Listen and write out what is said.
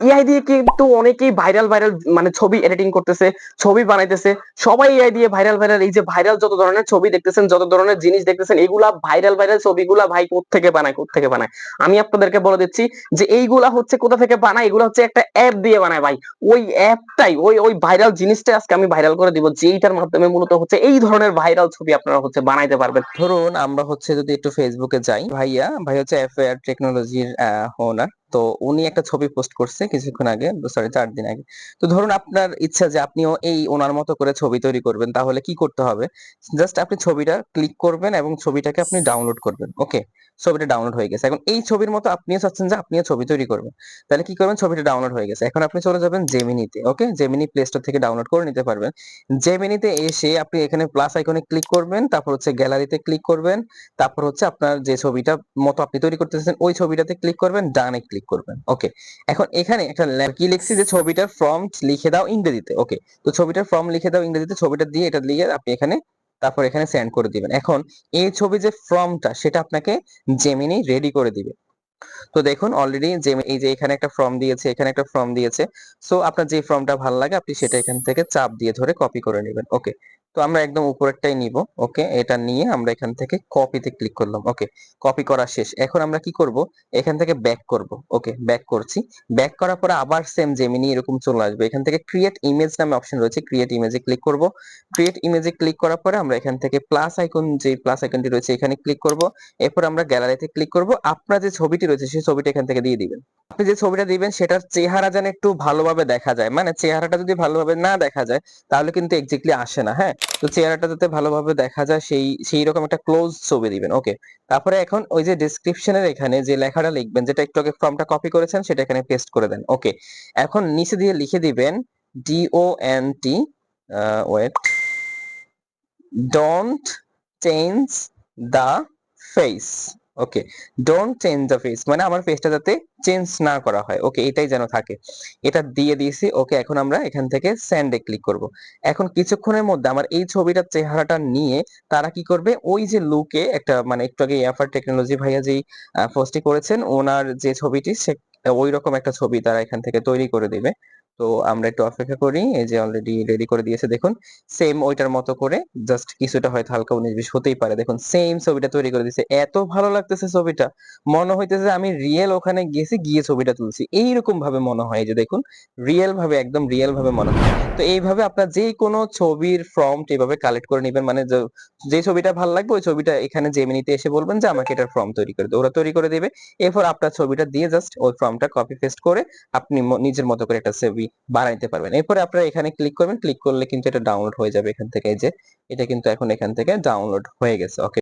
AI দিয়ে কিন্তু অনেকেই ভাইরাল ভাইরাল মানে ছবি এডিটিং করতেছে, ছবি বানাইতেছে। সবাই এআই দিয়ে ভাইরাল ভাইরাল এই যে ভাইরাল যত ধরনের ছবি দেখতেছেন, যত ধরনের জিনিস দেখতেছেন, এগুলা ভাইরাল ভাইরাল ছবিগুলা ভাই থেকে বানায় থেকে বানায়? আমি আপনাদেরকে বলে দিচ্ছি যে এইগুলা হচ্ছে কোথা থেকে বানায়? এগুলা হচ্ছে একটা অ্যাপ দিয়ে বানায় ভাই। ওই অ্যাপটাই ওই ওই ভাইরাল জিনিসটাই আজকে আমি ভাইরাল করে দিব, যেইটার মাধ্যমে মূলত হচ্ছে এই ধরনের ভাইরাল ছবি আপনারা হচ্ছে বানাইতে পারবেন। ধরুন আমরা হচ্ছে যদি একটু ফেসবুকে যাই, ভাইয়া, ভাই হচ্ছে এফআইআর টেকনোলজির ওনার তো উনি একটা ছবি পোস্ট করছে কিছুক্ষণ আগে সরি চার দিন আগে। তো ধরুন আপনার ইচ্ছা যে আপনিও এই ওনার মতো করে ছবি তৈরি করবেন, তাহলে কি করতে হবে? জাস্ট আপনি ছবিটা ক্লিক করবেন এবং ছবিটাকে আপনি ডাউনলোড করবেন ওকে ছবিটা ডাউনলোড হয়ে গেছে। এখন এই ছবির মতো আপনিও চাচ্ছেন যে আপনিও ছবি তৈরি করবেন। তাহলে কি করবেন? ছবিটা ডাউনলোড হয়ে গেছে। এখন আপনি চলে যাবেন জেমিনিতে ওকে জেমিনি প্লে স্টোর থেকে ডাউনলোড করে নিতে পারবেন। জেমিনিতে এসে আপনি এখানে প্লাস আইকনে ক্লিক করবেন, তারপর হচ্ছে গ্যালারিতে ক্লিক করবেন, তারপর হচ্ছে আপনার যে ছবিটা মতো আপনি তৈরি করতেছেন, ওই ছবিটাতে ক্লিক করবেন, ডানে ক্লিক করবেন। ওকে এখন এখানে একটা কি লিখছি যে ছবিটার ফর্ম লিখে দাও ইংরেজিতে। ওকে তো ছবিটার ফর্ম লিখে দাও ইংরেজিতে, ছবিটা দিয়ে এটা দিয়ে আপনি এখানে তারপর এখানে সেন্ড করে দিবেন। এখন এই ছবি যে ফর্মটা সেটা আপনাকে জেমিনি রেডি করে দিবে। তো দেখুন অলরেডি যে এই যে এখানে একটা ফর্ম দিয়েছে, এখানে একটা ফর্ম দিয়েছে। সো আপনার যে ফর্মটা ভালো লাগে, আপনি সেটা এখান থেকে চাপ দিয়ে ধরে কপি করে নেবেন। ওকে তো আমরা একদম উপরেরটাই নিব, ওকে? এটা নিয়ে আমরা এখান থেকে কপিতে ক্লিক করলাম, ওকে? কপি করা শেষ। এখন আমরা কি করব? এখান থেকে ব্যাক করব, ওকে? ব্যাক করছি। ব্যাক করার পরে আবার সেম জেমিনি এরকম চলে আসবে। এখান থেকে ক্রিয়েট ইমেজ নামে অপশন রয়েছে ক্রিয়েট ইমেজে ক্লিক করব। ক্রিয়েট ইমেজে ক্লিক করার পরে আমরা এখান থেকে প্লাস আইকন যে প্লাস আইকনটি রয়েছে, এখানে ক্লিক করব। এরপর আমরা গ্যালারিতে ক্লিক করব। আপনার যে ছবিটি রয়েছে, সেই ছবিটা এখান থেকে দিয়ে দিবেন। আপনি যে ছবিটা দিবেন, সেটার চেহারা যেন একটু ভালোভাবে দেখা যায়। মানে চেহারাটা যদি ভালোভাবে না দেখা যায়, তাহলে কিন্তু এক্স্যাক্টলি আসে না হ্যাঁ? তো চেহারাটা যাতে ভালোভাবে দেখা যায়, সেই সেই রকম একটা ক্লোজ ছবি দিবেন ওকে তারপরে এখন ওই যে ডেসক্রিপশনের এখানে যে লেখাটা লিখবেন, যেটা একটু আগে ফর্মটা কপি করেছেন, সেটা এখানে পেস্ট করে দেন ওকে এখন নিচে দিয়ে লিখে দিবেন D O N T wait don't change the face okay don't change the face মানে আমার ফেসটা যাতে চেঞ্জ না করা হয়। ওকে এটাই যেন থাকে। এটা দিয়ে দিয়েছি। ওকে এখন আমরা এখান থেকে স্যান্ডে ক্লিক করব। এখন কিছুক্ষণের মধ্যে আমার এই ছবিটার চেহারাটা নিয়ে তারা কি করবে? ওই যে লুকে একটা মানে একটু আগে এফআর টেকনোলজি ভাইয়া যেই পোস্টটি করেছেন, ওনার যে ছবিটি সে ওই রকম একটা ছবি তারা এখান থেকে তৈরি করে দিবে। তো আমরা একটু অপেক্ষা করি, এই যে অলরেডি রেডি করে দিয়েছে, দেখুন সেম ওইটার মতো করে জাস্ট কিছুটা হয়তো হালকা উনিশ বিশ হতেই পারে। দেখুন সেম ছবিটা তৈরি করে দিয়েছে। এত ভালো লাগতেছে ছবিটা। মনে হইতেছে আমি রিয়েল ওখানে গেছি, গিয়ে ছবিটা তুলছি। এইরকম ভাবে মনে হয় যে, দেখুন রিয়েল ভাবে, একদম রিয়েল ভাবে মনে হয়। তো এইভাবে আপনার যে কোনো ছবির ফর্ম এইভাবে কালেক্ট করে নেবেন মানে যে- ছবিটা ভালো লাগবে, ওই ছবিটা এখানে জেমিনিতে এসে বলবেন যে, আমাকে এটার ফর্ম তৈরি করে ওরা তৈরি করে দেবে। এরপর আপনার ছবিটা দিয়ে জাস্ট ওই ফর্মটা কপি পেস্ট করে, আপনি নিজের মতো করে একটা ছবি বানাইতে পারবেন। এরপরে আপনারা এখানে ক্লিক করবেন। ক্লিক করলে কিন্তু এটা ডাউনলোড হয়ে যাবে এখান থেকে। এই যে, এটা কিন্তু এখন এখান থেকে ডাউনলোড হয়ে গেছে। ওকে